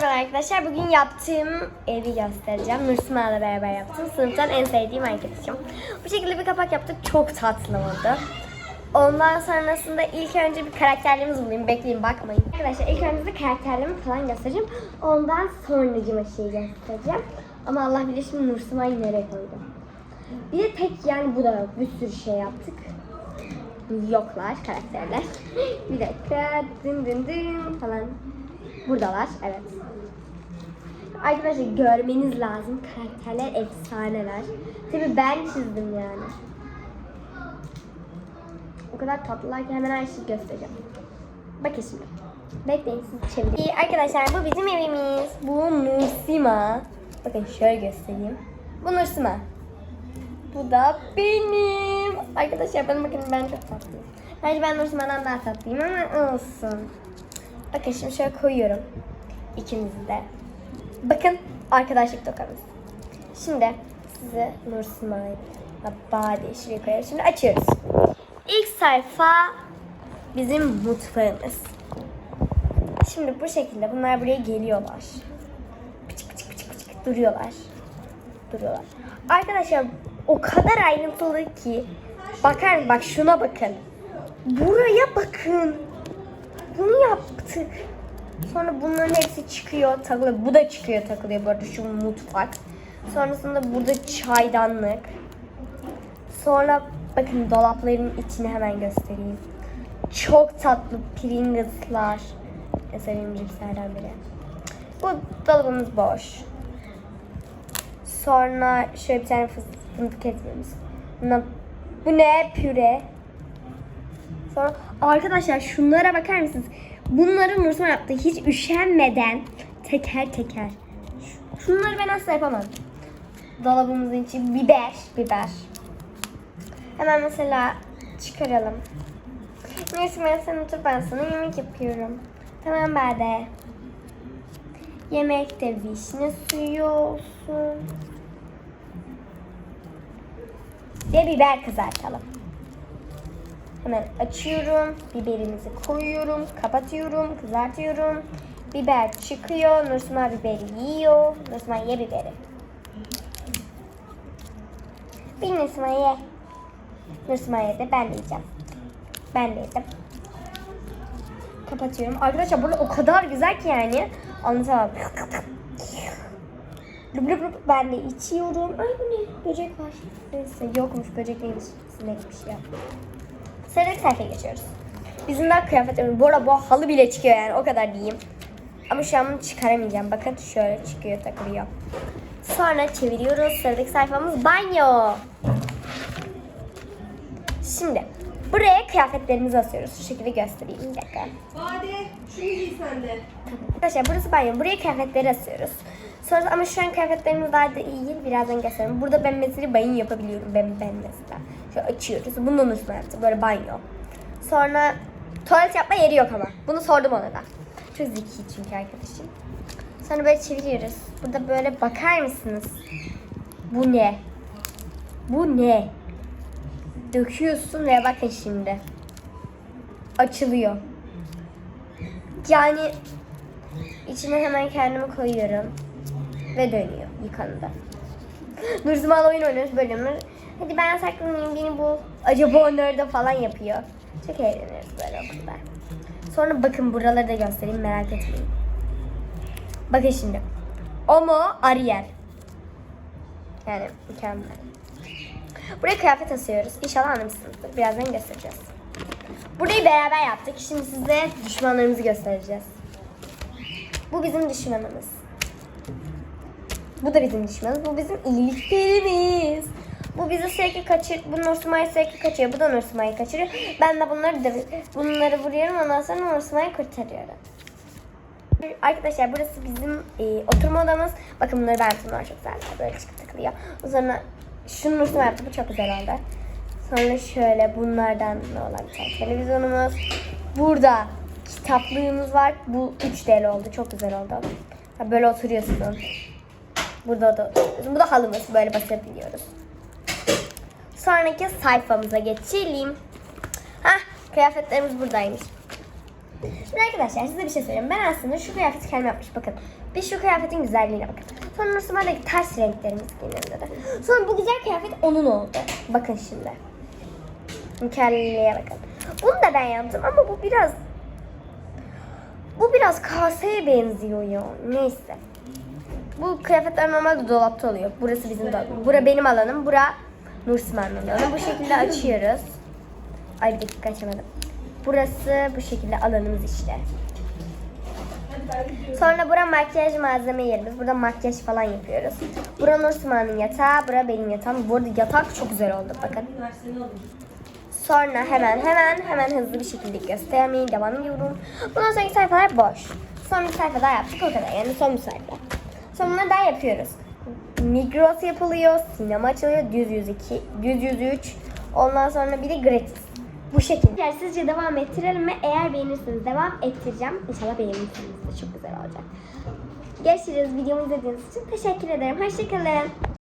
Merhaba arkadaşlar. Bugün yaptığım evi göstereceğim. Nursuma'yla beraber yaptım. Sınıftan en sevdiğim arkadaşım. Bu şekilde bir kapak yaptık. Çok tatlı oldu. Ondan sonrasında ilk önce bir karakterlerimizi bulayım. Bekleyin bakmayın. Arkadaşlar ilk önce de karakterlerimi falan göstereceğim. Ondan sonra şeyi göstereceğim. Ama Allah bilir şimdi Nursuma'yı nereye koydum. Bir de tek yani bu da yok. Bir sürü şey yaptık. Yoklar karakterler. bir dakika. Dın dın dın falan. Buradalar. Evet. Arkadaşlar görmeniz lazım. Karakterler efsaneler. Tabii ben çizdim yani. O kadar tatlılar ki hemen her şeyi göstereceğim. Bakın şimdi. Bekleyin sizi çevireyim. İyi arkadaşlar bu bizim evimiz. Bu Nursima. Bakın şöyle göstereyim. Bu Nursima. Bu da benim. Arkadaşlar bana bakın ben çok tatlıyım. Bence ben Nursima'dan daha tatlıyım ama olsun. Bakın şimdi şöyle koyuyorum. İkimizi de. Bakın arkadaşlık tokamız. Şimdi size Nursima'yı Bade şuraya koyuyoruz. Şimdi açıyoruz. İlk sayfa bizim mutfağımız. Şimdi bu şekilde bunlar buraya geliyorlar. Pıçık pıçık pıçık pıçık duruyorlar. Duruyorlar. Arkadaşlar o kadar ayrıntılı ki bakar bak şuna bakın. Buraya bakın. Bunu yaptık. Sonra bunların hepsi çıkıyor takılıyor. Bu da çıkıyor takılıyor bu arada şu mutfak. Sonrasında burada çaydanlık. Sonra bakın dolapların içini hemen göstereyim. Çok tatlı Pringles'lar. En sevdiğim cipslerden biri. Bu dolabımız boş. Sonra şöyle bir tane fıstık fındık ezmemiz. Buna- Bu ne? Püre. Sonra arkadaşlar şunlara bakar mısınız? Bunları Nursema yaptı. Hiç üşenmeden teker teker. Şunları ben asla yapamam. Dolabımızın içi biber, biber. Hemen mesela çıkaralım. Nursema sen otur ben sana yemek yapıyorum. Tamam Bade. Yemekte vişne suyu olsun. Ve biber kızartalım. Hemen açıyorum. Biberimizi koyuyorum. Kapatıyorum. Kızartıyorum. Biber çıkıyor. Nursuma biberi yiyor. Nursuma ye biberi. Bir Nursuma ye. Nursuma yedi. Ben de yiyeceğim. Ben de yedim. Kapatıyorum. Arkadaşlar burada o kadar güzel ki yani. Anlatamam. Lüp lüp lüp. Ben de içiyorum. Ay bu ne? Böcek var. Neyse yokmuş böcek değilmiş. Sinekmiş ya. Sıradaki sayfaya geçiyoruz. Bizim daha kıyafetlerimiz. Bu arada bu halı bile çıkıyor yani o kadar diyeyim. Ama şu an bunu çıkaramayacağım. Bakın şöyle çıkıyor takılıyor. Sonra çeviriyoruz. Sıradaki sayfamız banyo. Şimdi buraya kıyafetlerimizi asıyoruz. Şu şekilde göstereyim. Bir dakika. Bade, şunu giy sen de. Arkadaşlar burası banyo. Buraya kıyafetleri asıyoruz. Sonra ama şu an kıyafetlerimiz daha da iyi. Birazdan göstereyim. Burada ben mesela banyo yapabiliyorum. Ben, ben mesela. Şöyle açıyoruz. Bunun üstüne yaptım. Böyle banyo. Sonra tuvalet yapma yeri yok ama. Bunu sordum ona da. Çok zeki çünkü arkadaşım. Sonra böyle çeviriyoruz. Burada böyle bakar mısınız? Bu ne? Bu ne? Döküyorsun ve bakın şimdi. Açılıyor. Yani içine hemen kendimi koyuyorum. Ve dönüyor yıkandı. Nurzumal oyun oynuyoruz bölümü. Hadi ben saklanayım beni bul. Acaba o nerede falan yapıyor. Çok eğleniyoruz böyle okulda. Sonra bakın buraları da göstereyim merak etmeyin. Bakın şimdi. O mu? Ariel. Yani mükemmel. Buraya kıyafet asıyoruz. İnşallah anlamışsınızdır. Birazdan göstereceğiz. Burayı beraber yaptık. Şimdi size düşmanlarımızı göstereceğiz. Bu bizim düşmanımız. Bu da bizim düşmanımız. Bu bizim iyiliklerimiz. Bu bizi sürekli kaçır, bu Nursuma'yı sürekli kaçırıyor. Bu da Nursuma'yı kaçırıyor. Ben de bunları da, bunları vuruyorum. Ondan sonra Nursuma'yı kurtarıyorum. Arkadaşlar burası bizim e, oturma odamız. Bakın bunları ben bunlar çok güzel. Böyle çıkıp takılıyor. Sonra şunu Nursuma yaptı. Bu çok güzel oldu. Sonra şöyle bunlardan ne olan bir televizyonumuz. Burada kitaplığımız var. Bu 3D oldu. Çok güzel oldu. Böyle oturuyorsun. Burada da. Bu da halımız. Böyle basabiliyoruz. Sonraki sayfamıza geçelim. Hah kıyafetlerimiz buradaymış. Şimdi arkadaşlar size bir şey söyleyeyim. Ben aslında şu kıyafeti kendim yapmış. Bakın Bir şu kıyafetin güzelliğine bakın. Sonra Nursima'daki ters renklerimiz giyinirdi dedi. Sonra bu güzel kıyafet onun oldu. Bakın şimdi. Mükemmeliğe bakın. Bunu da ben yaptım ama bu biraz bu biraz kaseye benziyor ya. Neyse. Bu kıyafetler normalde dolapta oluyor. Burası bizim dolabım. Bura benim alanım. Bura Nursiman'ın alanı. Bu şekilde açıyoruz. Ay bir dakika açamadım. Burası bu şekilde alanımız işte. Sonra bura makyaj malzeme yerimiz. Burada makyaj falan yapıyoruz. Bura Nursiman'ın yatağı, bura benim yatağım. Bu arada yatak çok güzel oldu bakın. Sonra hemen hemen hemen hızlı bir şekilde göstermeye devam ediyorum. Bundan sonraki sayfalar boş. Son bir sayfa daha yaptık o kadar. Yani son bir sayfa. Sonra daha yapıyoruz. Migros yapılıyor, sinema açılıyor, düz 102, düz 103. Ondan sonra bir de gratis. Bu şekilde. Yani sizce devam ettirelim mi? Eğer beğenirseniz devam ettireceğim. İnşallah beğenirsiniz çok güzel olacak. Görüşürüz. Videomu izlediğiniz için teşekkür ederim. Hoşçakalın.